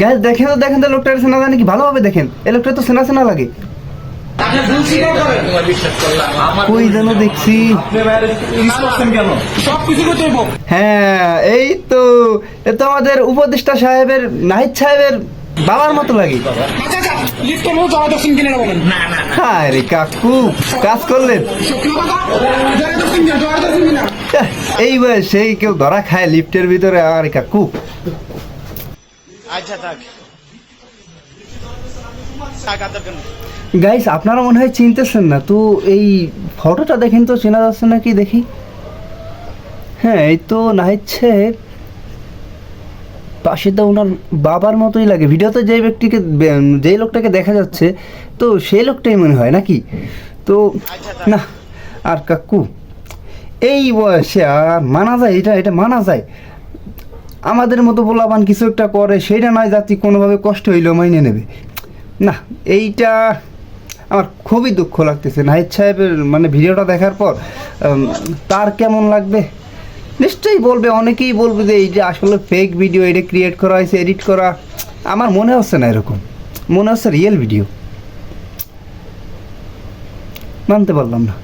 Gas দেখেন তো দেখেন তো, লোকটার চেনা জানি কি? ভালোভাবে দেখেন। এই লোকটা তো চেনা চেনা লাগে। যেন দেখছি। হ্যাঁ এই তো, এ তো আমাদের উপদেষ্টা সাহেবের, নাহিদ সাহেবের বাবার মতো লাগে। হ্যাঁ রে কাকু, কাজ করলেন? এই বয়সে কেউ ধরা খায় লিফটের ভিতরে? আর কাকু। আচ্ছা থাক। গাইস আপনারা মনে হয় চিনতেছেন না তো এই ফটোটা দেখেন তো চেনা যাচ্ছে নাকি দেখি? হ্যাঁ এই তো নাহিদ সাহেব পাশে তো ওনার বাবার মতোই লাগে। ভিডিওতে যে ব্যক্তিকে যেই লোকটাকে দেখা যাচ্ছে তো সেই লোকটাই মনে হয় নাকি? তো না আর কাকু এই বয়সে আর মানা যায় এটা এটা মানা যায়। আমাদের মতো বলাবান কিছু একটা করে, সেইটা নয় জাতি কোনোভাবে কষ্ট হইলেও মাইনে নেবে। না, এইটা আমার খুবই দুঃখ লাগতেছে। নাহিদ সাহেবের মানে ভিডিওটা দেখার পর তার কেমন লাগবে? নিশ্চয়ই বলবে, অনেকেই বলবে যে এই যে আসলে ফেক ভিডিও এটা ক্রিয়েট করা হয়েছে এডিট করা, আমার মনে হচ্ছে না এরকম। মনে হচ্ছে রিয়েল ভিডিও মানতে পারলাম না।